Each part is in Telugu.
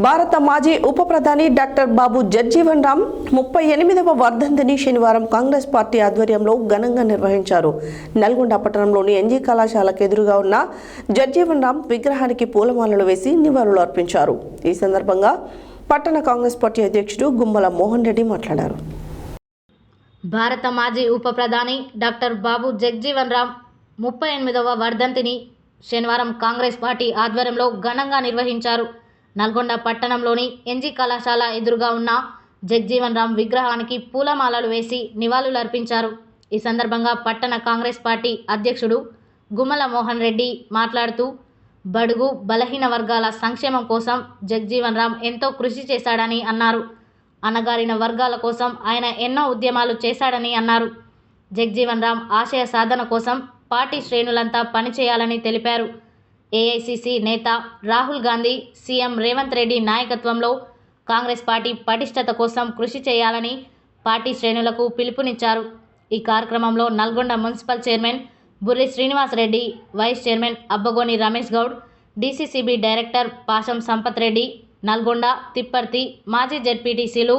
భారత మాజీ ఉప ప్రధాని డాక్టర్ బాబు జగ్జీవన్ రామ్ ముప్పై ఎనిమిదవ వర్ధంతిని శనివారం కాంగ్రెస్ పార్టీ ఆధ్వర్యంలో ఘనంగా నిర్వహించారు. నల్గొండ పట్టణంలోని ఎన్జీ కళాశాలకు ఎదురుగా ఉన్న జగ్జీవన్ రామ్ విగ్రహానికి పూలమాలలు వేసి నివాళులు అర్పించారు. ఈ సందర్భంగా పట్టణ కాంగ్రెస్ పార్టీ అధ్యక్షుడు గుమ్మల మోహన్ రెడ్డి మాట్లాడారు. భారత మాజీ ఉప ప్రధాని డాక్టర్ బాబు జగ్జీవన్ రామ్ ముప్పై ఎనిమిదవ వర్ధంతిని శనివారం కాంగ్రెస్ పార్టీ ఆధ్వర్యంలో ఘనంగా నిర్వహించారు. నల్గొండ పట్టణంలోని ఎన్జీ కళాశాల ఎదురుగా ఉన్న జగ్జీవన్ రామ్ విగ్రహానికి పూలమాలలు వేసి నివాళులర్పించారు. ఈ సందర్భంగా పట్టణ కాంగ్రెస్ పార్టీ అధ్యక్షుడు గుమ్మల మోహన్ రెడ్డి మాట్లాడుతూ బడుగు బలహీన వర్గాల సంక్షేమం కోసం జగ్జీవన్ రామ్ ఎంతో కృషి చేశాడని అన్నారు. అణగారిన వర్గాల కోసం ఆయన ఎన్నో ఉద్యమాలు చేశాడని అన్నారు. జగ్జీవన్ రామ్ ఆశయ సాధన కోసం పార్టీ శ్రేణులంతా పనిచేయాలని తెలిపారు. ఏఐసిసి నేత రాహుల్ గాంధీ సీఎం రేవంత్ రెడ్డి నాయకత్వంలో కాంగ్రెస్ పార్టీ పటిష్టత కోసం కృషి చేయాలని పార్టీ శ్రేణులకు పిలుపునిచ్చారు. ఈ కార్యక్రమంలో Nalgonda municipal chairman Burri Srinivas Reddy vice chairman Abbagoni Ramesh Goud DCCB director Pasham Sampath Reddy Nalgonda Tipparthi మాజీ జెడ్పీటీసీలు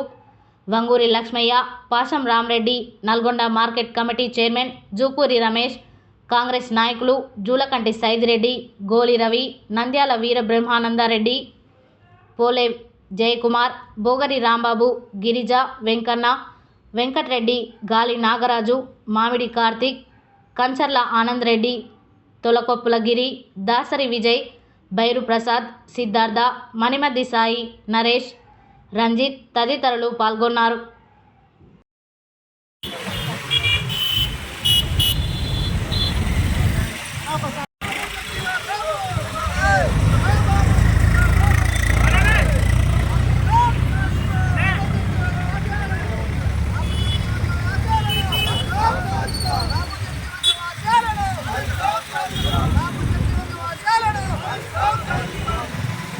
Vanguri Lakshmaiah Pasham Ramareddy Nalgonda market committee chairman Jupuri Ramesh Congress నాయకులు జూలకంటి సైదిరెడ్డి గోలి రవి నంద్యాల వీర బ్రహ్మానందారెడ్డి పోలే జయకుమార్ బోగరి రాంబాబు గిరిజ వెంకన్న వెంకట్రెడ్డి గాలి నాగరాజు మామిడి కార్తీక్ కంచర్ల ఆనంద్ రెడ్డి తొలకొప్పుల గిరి దాసరి విజయ్ బైరు ప్రసాద్ సిద్ధార్థ మణిమద్ది సాయి నరేష్ రంజిత్ తదితరులు పాల్గొన్నారు.